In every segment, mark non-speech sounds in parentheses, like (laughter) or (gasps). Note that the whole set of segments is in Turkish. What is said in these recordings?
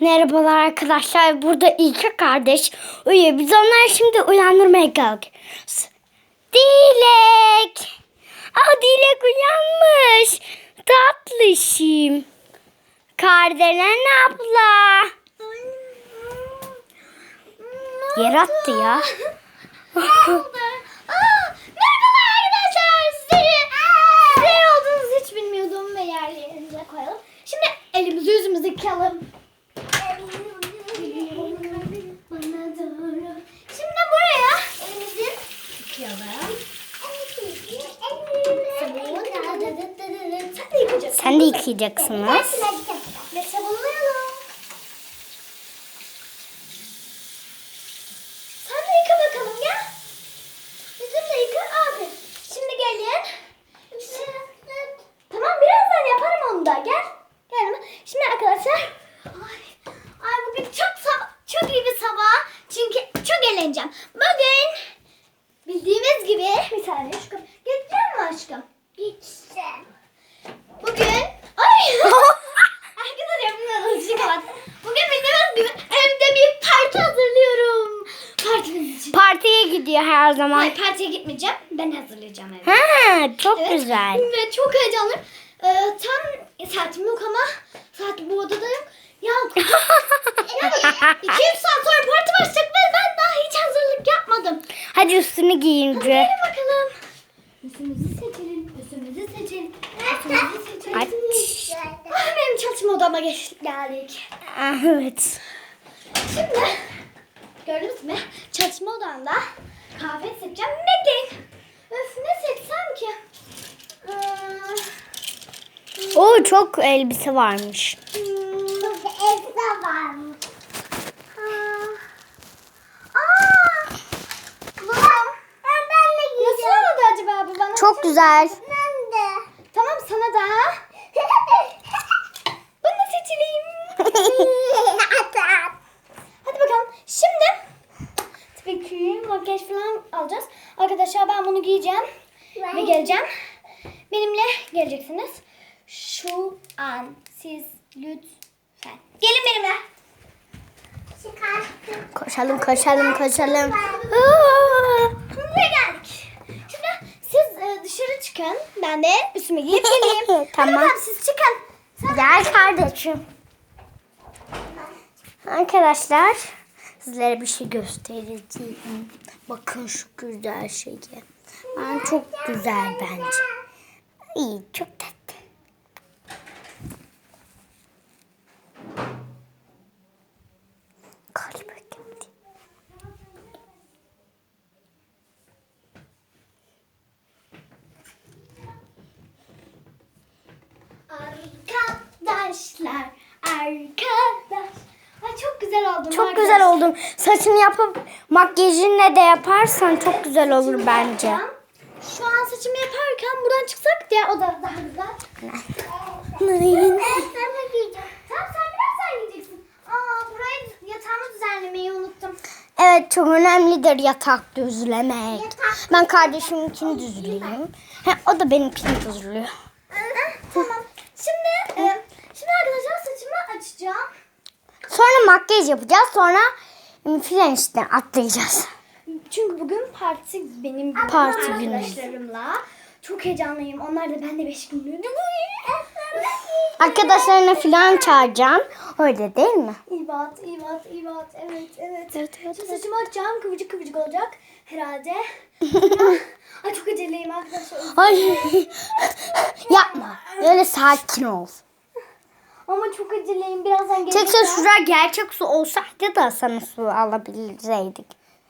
Merhabalar arkadaşlar. Burada iki kardeş uyuyor. Biz onları şimdi uyandırmaya kalkıyoruz. Dilek. Aa Dilek uyanmış. Tatlışım. Kardelen abla. Yer attı ya. Merhaba arkadaşlar. Size, size olduğunuzu hiç bilmiyordum ve yerlerinize koyalım. Şimdi elimizi yüzümüzü yıkayalım. Bana doğru. Şimdi buraya elimizi yıkayalım. Sen de yıkayacaksın. Sen de yıkayacaksınız. Ve sabunlayalım. Sen de yıka bakalım gel. Bizim de yıka abi. Şimdi gelin. Tamam birazdan yaparım onu da gel. Gel hemen. Şimdi arkadaşlar. Ay, ay bugün çok sabah, çok iyi bir sabah. Çünkü çok eğleneceğim. Bugün bildiğimiz gibi bir saniye şu kapı. Geçecek mi aşkım? Geçeceğim. Bugün ay Arkadaşlar bunu hızlıca kapat. Bugün bildiğimiz gibi evde bir parti hazırlıyorum. Partimiz için. Partiye her zaman. Hayır partiye gitmeyeceğim. Ben hazırlayacağım evi. Ha, çok Evet. güzel. Ve çok heyecanlıyım. Ee, tam saatim yok ama saat bu odada yok. Ya (laughs) yani iki üç saat sonra parti başlayacak ve ben daha hiç hazırlık yapmadım. Hadi üstünü giyince. Gelin bakalım. Üstümüzü seçelim. Üstümüzü seçelim. Üstümüzü seçelim. Aç. Ah, benim çalışma odama geç, geldik. Ah, Evet. Şimdi gördünüz mü? Çalışma odamda kahve seçeceğim. Bekleyin. Öf ne seçsem ki? Ee, O çok elbise varmış. Çok ezda varmış. Aa! Buldum. Ben de Nasıl oldu acaba bu bana? Çok güzel. Ben de. Tamam sana da. Bunu seçeyim. Hadi bakalım. Şimdi tabii makyaj falan alacağız. Arkadaşlar ben bunu giyeceğim. Ve geleceğim. Benimle geleceksiniz. Şu an siz lütfen. Gelin benimle. Çıkarttım. Koşalım koşalım koşalım. Buraya geldik. Şimdi siz e, dışarı çıkın. Ben de üstüme giyip (laughs) geleyim. Tamam. Hadi bakalım, siz çıkın. Sen- Gel kardeşim. Arkadaşlar sizlere bir şey göstereceğim. Bakın şu güzel şeyi. Ben çok güzel bence. İyi çok tatlı. Galiba geldi. Arkadaşlar, arkadaş. Çok güzel oldum. Çok arkadaş. güzel oldum. Saçını yapıp makyajını da yaparsan çok güzel olur bence. Şu an saçımı yaparken buradan çıksak diğer oda daha güzel. Nein. Ben de giyeceğim. Tamam sen birazdan giyeceksin. Aa burayı yatağımı düzenlemeyi unuttum. Evet çok önemlidir yatak düzlemek. Yatak. Ben kardeşiminkini düzlüyorum. Ha, o da benimkini düzlüyor. tamam. Şimdi e, şimdi arkadaşlar saçımı açacağım. Sonra makyaj yapacağız. Sonra filan işte atlayacağız. Çünkü bugün parti benim günüm Parti günü. arkadaşlarımla. Çok heyecanlıyım. Onlar da ben de beş günlüğüne. Arkadaşlarına filan çağıracağım. Öyle değil mi? İbat, İbat, İbat. Evet, evet. Evet, evet, Şimdi saçımı açacağım. Kıvırcık kıvırcık olacak herhalde. (laughs) Ay çok aceleyim arkadaşlar. Ay (laughs) yapma. Öyle sakin ol. Ama çok aceleyim. Birazdan geleceğim. Tekrar şurada gerçek su olsaydı da sana su alabilseydik.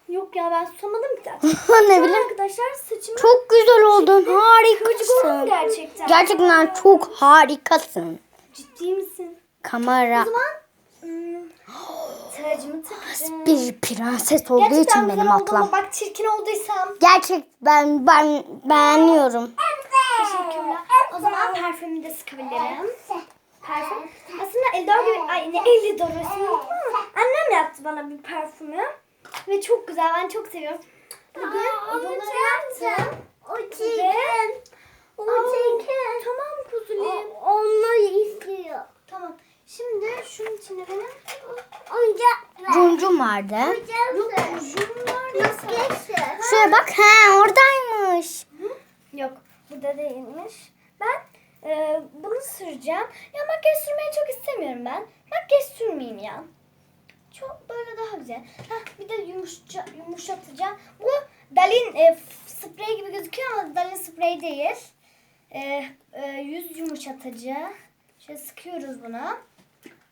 Yok ya ben susamadım ki zaten. (laughs) ne bileyim. Arkadaşlar saçımı Çok güzel oldun. oldum Harikasın. gerçekten. Gerçekten çok harikasın. Ciddi misin? Kamera O zaman hmm, tacımı takacağım. (gasps) bir prenses olduğu Gerçekten için benim ama Bak çirkin olduysam. Gerçek ben ben beğeniyorum. Teşekkürler. O zaman parfümü de sıkabilirim. Parfüm. Aslında Eldor gibi, ay ne Eldor. Annem yaptı bana bir parfümü. Ve çok güzel, ben çok seviyorum. Bugün bunları yaptım. O Ve... O Tamam kuzulayım. Onları istiyor. Tamam. Şimdi şunun içine benim ucum vardı. Yok uzun var. Şuraya bak. He oradaymış. Yok burada değilmiş. Ben e, bunu süreceğim. Ya makyaj sürmeyi çok istemiyorum ben. Makyaj sürmeyeyim ya. Çok böyle daha güzel. Heh, bir de yumuşça, yumuşatacağım. Bu Dalin e, sprey gibi gözüküyor ama Dalin sprey değil. E, e, yüz yumuşatıcı. Şöyle sıkıyoruz bunu.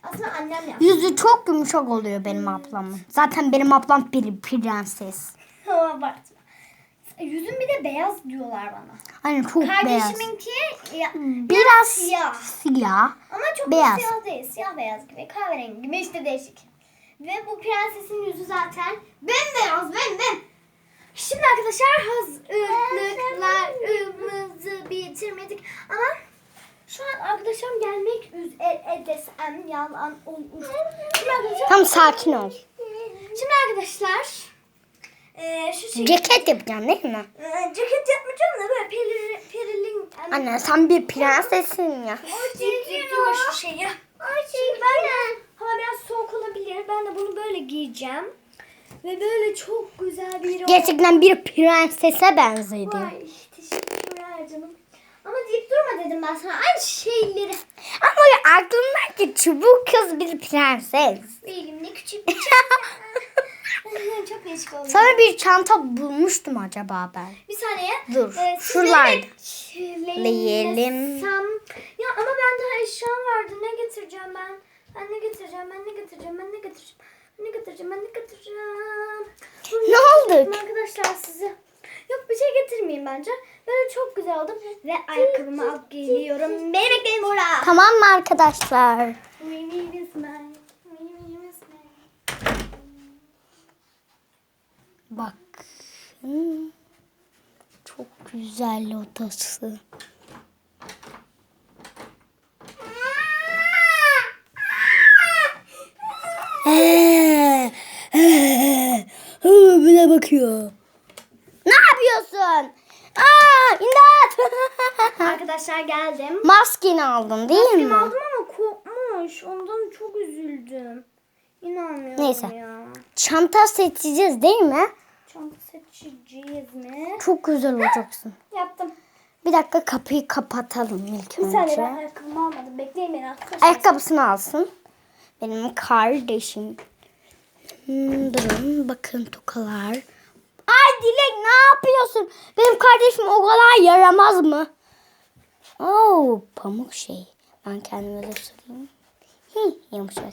Aslında annem yaptı. Yüzü çok yumuşak oluyor benim ablamın. Zaten benim ablam bir prenses. (laughs) Ama abartma. Yüzüm bir de beyaz diyorlar bana. Hani çok beyaz. Kardeşiminki ya, Biraz siyah. siyah. Ama çok Beyaz. siyah değil. Siyah beyaz gibi. Kahverengi gibi işte değişik. Ve bu prensesin yüzü zaten bembeyaz bem bem. Şimdi arkadaşlar hazırlıklarımızı bitirmedik. Ama şu an arkadaşım gelmek üzere desem yalan olur. Tam sakin ol. şimdi arkadaşlar eee şu şey, Ceket yapacağım değil mi? eee, ceket yapmayacağım da böyle perili, perilin Anne sen bir prensesin ya. Diktirdim şu şeyi. Şimdi ben hava biraz soğuk olabilir. Ben de bunu böyle giyeceğim. Ve böyle çok güzel bir Gerçekten bir prensese benzedi. Vay teşekkürler canım. Ama deyip durma dedim ben sana aynı şeyleri. Ama aklımdaki çubuk kız bir prenses. Elimde küçük bir. (laughs) çok değişik oldu. Sana bir çanta bulmuştum acaba ben. Bir saniye. Dur, Ee, şuralarda. Leyelim. Ya ama ben daha eşyam vardı. Ne getireceğim ben? Ben ne getireceğim? Ben ne getireceğim? Ben ne getireceğim? Ben ne getireceğim? Ben ne getireceğim? Bunu Ne oldu? Arkadaşlar size. Yok bir şey getirmeyeyim bence. Böyle çok güzel oldu. Ve ayakkabımı alıp geliyorum. Beni bekleyin burada. Tamam mı arkadaşlar? We need Bakın. Çok güzel odası. Bile bakıyor. Ne yapıyorsun? Aa, imdat. Arkadaşlar geldim. Maskeni aldın değil Maskemi mi? aldım ama kopmuş. Ondan çok üzüldüm. İnanmıyorum Neyse. ya. Çanta seçeceğiz değil mi? Çanta seçeceğiz mi? Çok güzel olacaksın. Yaptım. Bir dakika kapıyı kapatalım ilk Bir saniye önce. ben ayakkabımı almadım. Bekleyin beni arkadaşlar. Ayakkabısını alsın. Benim kardeşim. Hmm, durun bakın tokalar. Ay Dilek ne yapıyorsun? Benim kardeşim o kadar yaramaz mı? Oo pamuk şey. Ben kendime de süreyim. Hi, yumuşak.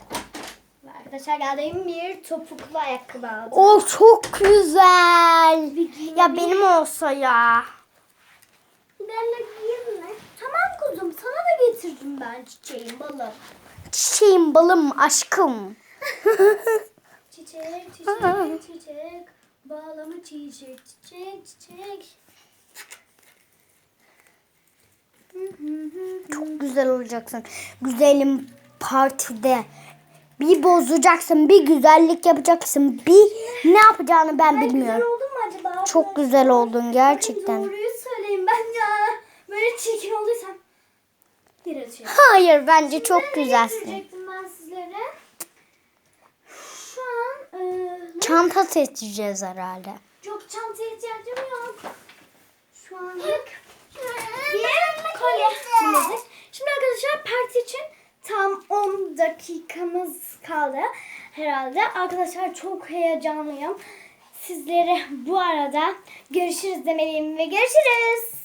Arkadaşlar geldim bir topuklu ayakkabı aldım. O çok güzel. Bir Ya benim olsa ya. Giderle giyeyim mi? Tamam kuzum sana da getirdim ben çiçeğim balım. Çiçeğim balım aşkım. (laughs) Çiçek çiçek çiçek. Bağlama çiçek çiçek çiçek. Çok güzel olacaksın. Güzelim partide. Bir bozacaksın, bir güzellik yapacaksın, bir ne yapacağını ben Ben bilmiyorum. güzel oldum mu acaba? Çok güzel oldun gerçekten. Doğruyu söyleyeyim ben ya. Böyle çirkin olduysam. Bir açıyorum. Hayır bence çok Ne güzelsin. ben sizlere? Şu an e, Çanta seçeceğiz herhalde. çok çantaya ihtiyacım yok. Şu an bir kolye çiledik. Şimdi arkadaşlar parti için tam 10 dakikamız kaldı herhalde. Arkadaşlar çok heyecanlıyım. Sizlere bu arada görüşürüz demeliyim ve görüşürüz.